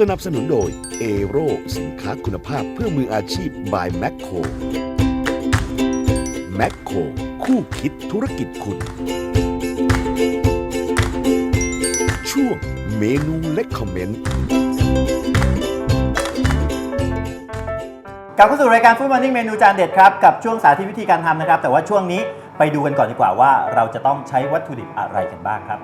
สนับสนุนโดยเอโรสินค้าคุณภาพเพื่อมืออาชีพ by แม c โครแม c โครคู่คิดธุรกิจคุณ ช่วงเมนูเล็กคอมเมนต์กลับเข้าสู่รายการฟู้ดมอร์นิ่งเมนูจานเด็ดครับ กับช่วงสาธิตวิธีการทำนะครับ แต่ว่าช่วงนี้ไปดูกันก่อนดีกว่าว่าเราจะต้องใช้วัตถุดิบอะไรกันบ้างครับ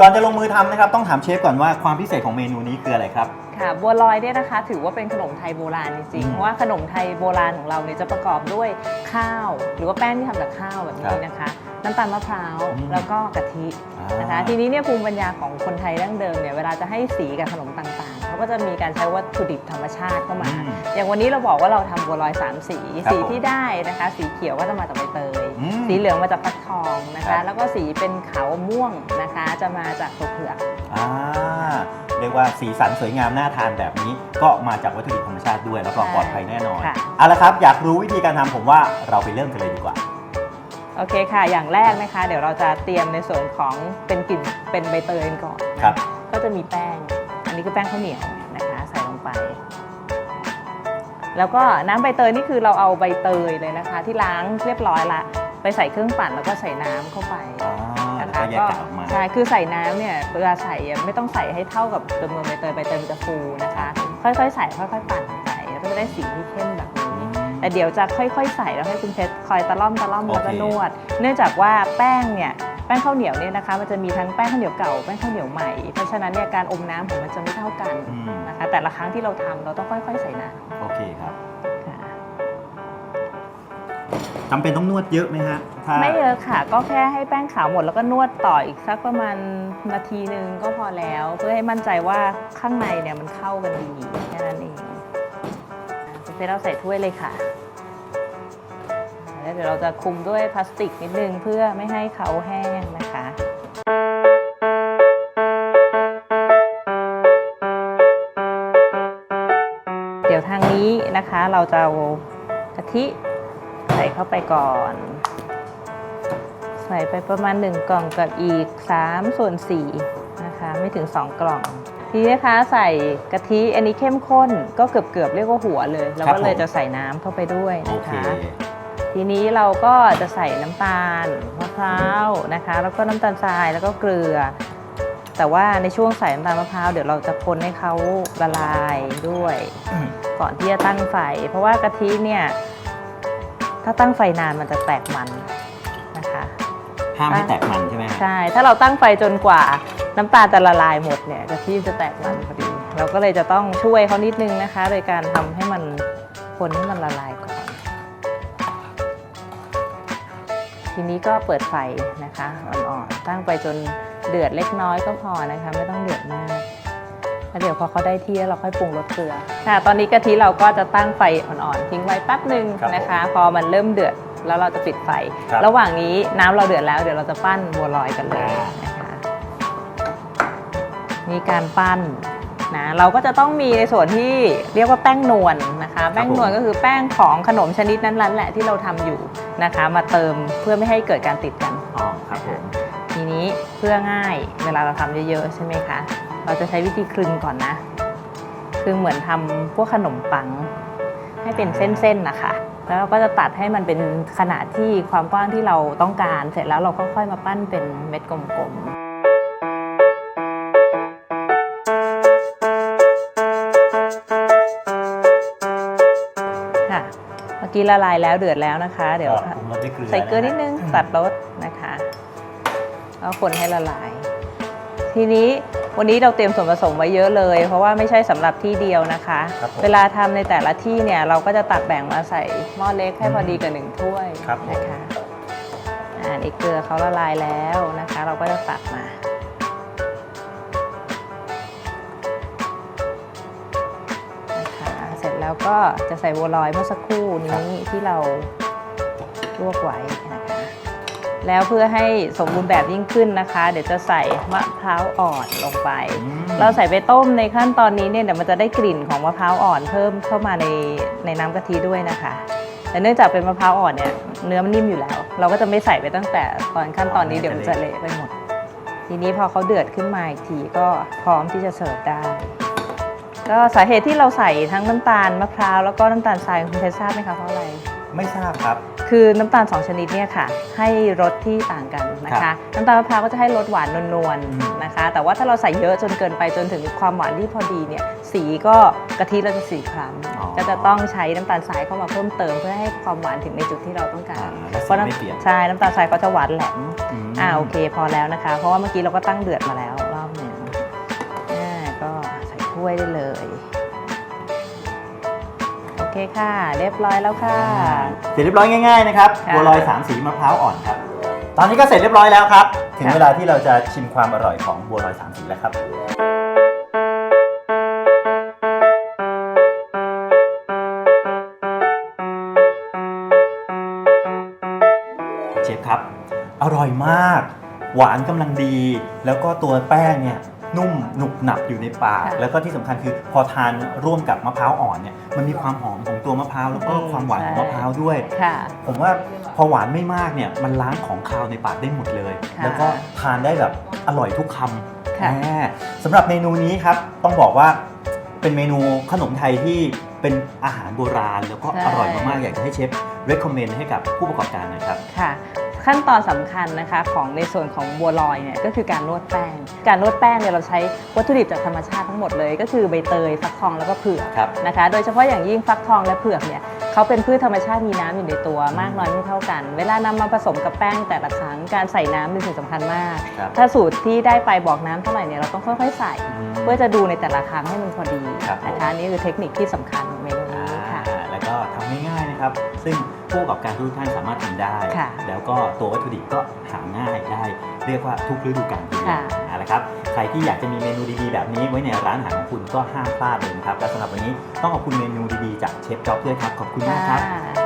ก่อนจะลงมือทำนะครับต้องถามเชฟก่อนว่าความพิเศษของเมนูนี้คืออะไรครับ ค่ะบัวลอยเนี่ยนะคะ ถือว่าเป็นขนมไทยโบราณจริงอืมๆเพราะว่าขนมไทยโบราณของเราเนี่ยจะประกอบด้วยข้าว หรือว่าแป้งที่ทำจากข้าวแบบครันี้บนะคะ น้ำตาลมะพร้าวอืมแล้วก็กะทินะคะ อ่า ทีนี้เนี่ยภูมิปัญญาของคนไทยดั้งเดิมเนี่ยเวลาจะให้สีกับขนมต่างๆ เขาก็จะมีการใช้วัตถุดิบธรรมชาติเข้ามา อืมอย่างวันนี้เราบอกว่าเราทำบัวลอยสามสี ครับสีผมที่ได้นะคะ สีเขียวก็จะมาจากใบเตย อืมสีเหลืองมาจากฟักทองนะครัคะ บ แล้วก็สีเป็นขาวม่วงนะคะ จะมาจากถั่วเผือกอ่าเรียกว่าสีสันสวยงามน่าทานแบบนี้ ก็มาจากวัตถุดิบธรรมชาติด้วยแล้วก็ใช่ปลอดภัยแน่นอนค่ะ เอาละครับอยากรู้วิธีการทำผมว่าเราไปเริ่มกันเลยดีกว่า โอเคค่ะ อย่างแรกนะคะ เดี๋ยวเราจะเตรียมในส่วนของเป็นกลิ่นเป็นใบเตยกันก่อนครับ ก็จะมีแป้งอั นนี้คือแป้งข้าวเหนียวนะคะใส่ลงไป แล้วก็น้ำใบเตยนี่คือเราเอาใบเตยเลยนะคะ ที่ล้างเรียบร้อยละไปใส่เครื่องปั่นแล้วก็ใส่น้ำเข้าไปอ่านะแล้วคะก็แยกกากออกมา ใช่คือใส่น้ำเนี่ยเวลาใส่อะไม่ต้องใส่ให้เท่ากับจำนวนใบเตยใบเตยมันจะฟูนะคะ ค่อยๆ ใส่ค่อยๆปั่นใส่แล้วก็จะได้สีที่เข้มแบบนี้แต่เดี๋ยวจะค่อย ๆ ใส่แล้วให้คุณเพชรคอยตะล่อมตะล่อมโอเคแล้วก็นวด เนื่องจากว่าแป้งเนี่ย แป้งข้าวเหนียวเนี่ยนะคะมันจะมีทั้งแป้งข้าวเหนียวเก่าแป้งข้าวเหนียวใหม่ เพราะฉะนั้นเนี่ยการอมน้ำของมันจะไม่เท่ากันอืม นะคะแต่ละครั้งที่เราทำเราต้องค่อย ๆ ใส่น้โอเคครับำค่ะจำเป็นต้องนวดเยอะไหมฮะถ้าไม่เยอะค่ะ ก็แค่ให้แป้งขาวหมดแล้วก็นวดต่ออีกสักประมาณนาทีหนึ่งก็พอแล้ว เพื่อให้มั่นใจว่าข้างในเนี่ยมันเข้ากันดีแค่นั้นเองอะคุณเพชรเราใส่ถ้วยเลยค่ะ แล้วเดี๋ยวเราจะคลุมด้วยพลาสติกนิดนึงเพื่อไม่ให้เขาแห้งนะคะเดี๋ยวทางนี้นะคะเราจะเอากะทิใส่เข้าไปก่อน ใส่ไปประมาณ 1 กล่องกับอีก3ส่วน4นะคะไม่ถึง 2 กล่อง ทีนี้นะคะใส่กะทิอันนี้เข้มข้นก็เกือบเกือบๆเรียกว่าหัวเลยเราครับก็เลยผมจะใส่น้ำเข้าไปด้วยโอนะเคคะ ทีนี้เราก็จะใส่น้ำตาลมะพร้าวนะคะ แล้วก็น้ำตาลทรายแล้วก็เกลือ แต่ว่าในช่วงใส่น้ำตาลมะพร้าวเดี๋ยวเราจะคนให้เขาละลายด้วยอืมก่อนที่จะตั้งไฟ เพราะว่ากะทิเนี่ย ถ้าตั้งไฟนานมันจะแตกมันนะคะห้ามให้แตกมันใช่ไหมฮะใช่ถ้าเราตั้งไฟจนกว่าน้ำตาลจะละลายหมดเนี่ยกะทิจะแตกมันพอดีเราก็เลยจะต้องช่วยเขานิดนึงนะคะ โดยการทำให้มันคนให้มันละลาย ทีนี้ก็เปิดไฟนะคะอ่อนๆตั้งไปจนเดือดเล็กน้อยก็พอนะคะ ไม่ต้องเดือดมากแล้วเดี๋ยวพอเขาได้ที่แล้วเราค่อยปรุงรสเกลือค่ะตอนนี้กะทิเราก็จะตั้งไฟอ่อนๆทิ้งไว้แป๊บหนึ่งครับนะคะ พอมันเริ่มเดือดแล้วเราจะปิดไฟครับระหว่างนี้น้ำเราเดือดแล้วเดี๋ยวเราจะปั้นบัวลอยกันเลยนะคะนี่การปั้นนะเราก็จะต้องมีในส่วนที่เรียกว่าแป้งนวลนะคะ แป้งนวลก็คือแป้งของขนมชนิดนั้นๆแหละที่เราทำอยู่ นะคะ มาเติมเพื่อไม่ให้เกิดการติดกัน อ๋อครับผม ทีนี้เพื่อง่ายเวลาเราทำเยอะๆใช่ไหมคะ เราจะใช้วิธีคลึงก่อนนะคลึงเหมือนทำพวกขนมปัง ให้เป็นเส้นๆนะคะ แล้วเราก็จะตัดให้มันเป็นขนาดที่ความกว้างที่เราต้องการ เสร็จแล้วเราก็ค่อยมาปั้นเป็นเม็ดกลมๆ กี้ละลายแล้วเดือดแล้วนะคะ เดี๋ยวก็ปรุงรสด้วยเกลือใส่เกลือนิดนึงะฮะตัดรสนะคะแล้วคนให้ละลาย ทีนี้วันนี้เราเตรียมส่วนผสมไว้เยอะเลย เพราะว่าไม่ใช่สำหรับที่เดียวนะคะ ครับผมเวลาทำในแต่ละที่เนี่ยเราก็จะตัดแบ่งมาใส่หม้อเล็กให้พอดีกับหนึ่งถ้วยครับผม นะคะอ่านี่เกลือเขาละลายแล้วนะคะ เราก็จะตักมา แล้วก็จะใส่บัวลอยเมื่อสักครู่นี้ที่เราลวกไว้นะคะ แล้วเพื่อให้สมบูรณ์แบบยิ่งขึ้นนะคะ เดี๋ยวจะใส่มะพร้าวอ่อนลงไปอืมเราใส่ไปต้มในขั้นตอนนี้เนี่ยเดี๋ยวมันจะได้กลิ่นของมะพร้าวอ่อนเพิ่มเข้ามาในในน้ำกะทิด้วยนะคะ แต่เนื่องจากเป็นมะพร้าวอ่อนเนี่ยเนื้อมันนิ่มอยู่แล้ว เราก็จะไม่ใส่ไปตั้งแต่ตอนขั้นตอนนี้เดี๋ยวมันจะเละไปหมด ทีนี้พอเขาเดือดขึ้นมาอีกทีก็พร้อมที่จะเสิร์ฟได้ ก็สาเหตุที่เราใส่ทั้งน้ำตาลมะพร้าวแล้วก็น้ำตาลทรายคุณเพชรทราบไหมคะเพราะอะไร ไม่ทราบครับ คือน้ำตาล 2 ชนิดเนี่ยค่ะ ให้รสที่ต่างกันนะครัคะ บน้ำตาลมะพร้าวก็จะให้รสหวานนวลอืม ๆนะคะ แต่ว่าถ้าเราใส่เยอะจนเกินไปจนถึงความหวานที่พอดีเนี่ยสีก็กะทิเราจะสีคล้ำก็จะต้องใช้น้ำตาลทรายเข้ามาเพิ่มเติมเพื่อให้ความหวานถึงในจุดที่เราต้องการอ่าและเพสีราะน้ไม่เปลี่ยนำใช่น้ำตาลทรายก็จะหวานแหลม ม อ่าโอเคพอแล้วนะคะ เพราะว่าเมื่อกี้เราก็ตั้งเดือดมาแล้ว ถ้วยได้เลย โอเคค่ะ เรียบร้อยแล้วค่ะ เสร็จเรียบร้อยง่ายๆนะครับค่ะ บัวลอยสามสีมะพร้าวอ่อนครับตอนนี้ก็เสร็จเรียบร้อยแล้วครับ ถึงค่ะเวลาที่เราจะชิมความอร่อยของบัวลอยสามสีแล้วครับ เชฟครับ อร่อยมาก หวานกำลังดี แล้วก็ตัวแป้งเนี่ย นุ่มหนุบหนับอยู่ในปากค่ะแล้วก็ที่สำคัญคือพอทานร่วมกับมะพร้าวอ่อนเนี่ยมันมีความหอมของตัวมะพร้าวแล้วก็อืมความหวานของใช่มะพร้าวด้วย ค่ะ ผมว่าพอหวานไม่มากเนี่ยมันล้างของคาวในปากได้หมดเลย ค่ะแล้วก็ทานได้แบบอร่อยทุกคำค่ะแหมสำหรับเมนูนี้ครับต้องบอกว่าเป็นเมนูขนมไทยที่เป็นอาหารโบราณ แล้วก็อร่อยมากๆอยากจะให้เชฟ recommend ให้กับผู้ประกอบการหน่อยครับ ค่ะ ขั้นตอนสำคัญนะคะของในส่วนของบัวลอยเนี่ยก็คือการนวดแป้ง การนวดแป้งเนี่ยเราใช้วัตถุดิบจากธรรมชาติทั้งหมดเลย ก็คือใบเตยฟักทองแล้วก็เผือกครับนะคะ โดยเฉพาะอย่างยิ่งฟักทองและเผือกเนี่ยเขาเป็นพืชธรรมชาติมีน้ำอยู่ในตัวมากน้อยไม่เท่ากัน เวลานำมาผสมกับแป้งแต่ละครั้งการใส่น้ำเป็นสิ่งสำคัญมากครับถ้าสูตรที่ได้ไปบอกน้ำเท่าไหร่เนี่ยเราต้องค่อยๆใส่ เพื่อจะดูในแต่ละครั้งให้มันพอดีครับผมนะคะนี่คือเทคนิคที่สำคัญของเมนูนี้ค่ะอ่าแล้วก็ทำง่ายๆนะครับ ซึ่ง ผู้ประกอบการทุกท่านสามารถทำได้ ค่ะ แล้วก็ตัววัตถุดิบก็หาง่ายได้ เรียกว่าทุกฤดูกาลทีเดียว ค่ะ เอาละครับ ใครที่อยากจะมีเมนูดีๆ แบบนี้ไว้ในร้านอาหารของคุณก็ห้ามพลาดเลยนะครับ และสำหรับวันนี้ต้องขอบคุณเมนูดีๆ จากเชฟจ๊อบด้วยครับ ขอบคุณมากครับแมคโ